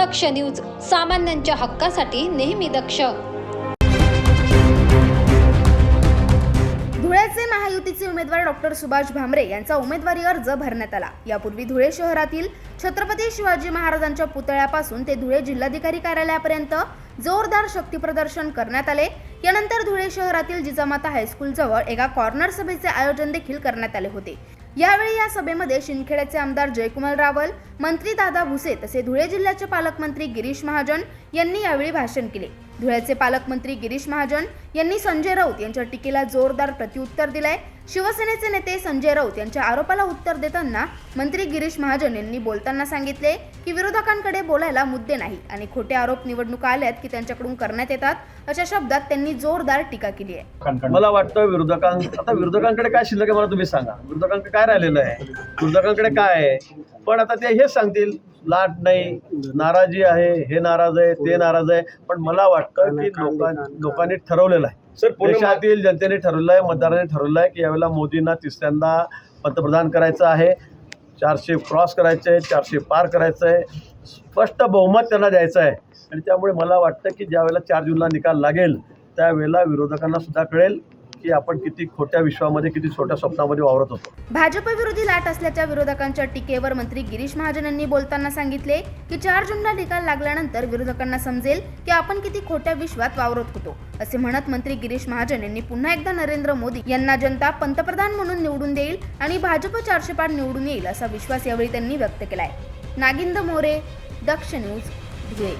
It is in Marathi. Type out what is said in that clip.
दक्ष न्यूज सामान्यांच्या हक्कासाठी नेहमी दक्ष. धुळ्याचे महायुतीचे उमेदवार डॉक्टर सुभाष भामरे यांचा उमेदवारी अर्ज भरण्यात आला. यापूर्वी धुळे शहरातील छत्रपती शिवाजी महाराजांच्या पुतळ्यापासून ते धुळे जिल्हाधिकारी कार्यालयापर्यंत जोरदार शक्तीप्रदर्शन करण्यात आले. यानंतर धुळे शहरातील जिजामाता हायस्कूल जवळ एका कॉर्नर सभेचे आयोजन देखील करण्यात आले होते. यावेळी या सभेमध्ये शिंदखेड्याचे आमदार जयकुमार रावल मंत्री दादा भुसे तसे धुळे जिल्ह्याचे पालकमंत्री गिरीश महाजन यांनी यावेळी भाषण केले. धुळ्याचे पालकमंत्री गिरीश महाजन यांनी संजय राऊत यांच्या टीकेला जोरदार प्रत्युत्तर दिलंय. शिवसेनेचे नेते संजय राऊत यांच्या आरोपाला उत्तर देताना मंत्री गिरीश महाजन यांनी बोलताना सांगितले की विरोधकांकडे बोलायला मुद्दे नाही आणि खोटे आरोप निवडणुका आल्यात की त्यांच्याकडून करण्यात येतात अशा शब्दात त्यांनी जोरदार टीका केली आहे. मला वाटतं विरोधकां आता विरोधकांकडे काय शिल्लक आहे मला तुम्ही सांगा. विरोधकांकडे काय राहिलेलं आहे? विरोधकांकडे काय आहे? पण आता ते हेच सांगतील लाट नाही नाराजी आहे हे नाराज आहे ते नाराज आहे. पण मला वाटतं की लोकां लोकांनी ठरवलेलं आहे. सर देशातील जनतेने ठरवलं आहे मतदारांनी ठरवलं आहे की यावेळेला मोदींना तिसऱ्यांदा पंतप्रधान करायचं आहे. चारशे क्रॉस करायचं आहे चारशे पार करायचं आहे. स्पष्ट बहुमत त्यांना द्यायचं आहे. आणि त्यामुळे मला वाटतं की ज्यावेळेला चार जूनला निकाल लागेल त्यावेळेला विरोधकांना सुद्धा कळेल. की आपण किती खोट्या विश्वामध्ये किती छोट्या स्वप्नामध्ये वावरत होतो. भाजप विरोधी लाट असल्याच्या विरोधकांच्या टीकेवर मंत्री गिरीश महाजन यांनी बोलताना सांगितले की चार जूनला निकाल लागल्यानंतर विरोधकांना समजेल की आपण किती खोट्या विश्वात वावरत होतो असे म्हणत मंत्री गिरीश महाजन यांनी पुन्हा एकदा नरेंद्र मोदी यांना जनता पंतप्रधान म्हणून निवडून देईल आणि भाजप चारशे पाठ निवडून येईल असा विश्वास यावेळी त्यांनी व्यक्त केलाय. नागिंद मोरे दक्ष न्यूज धुळे.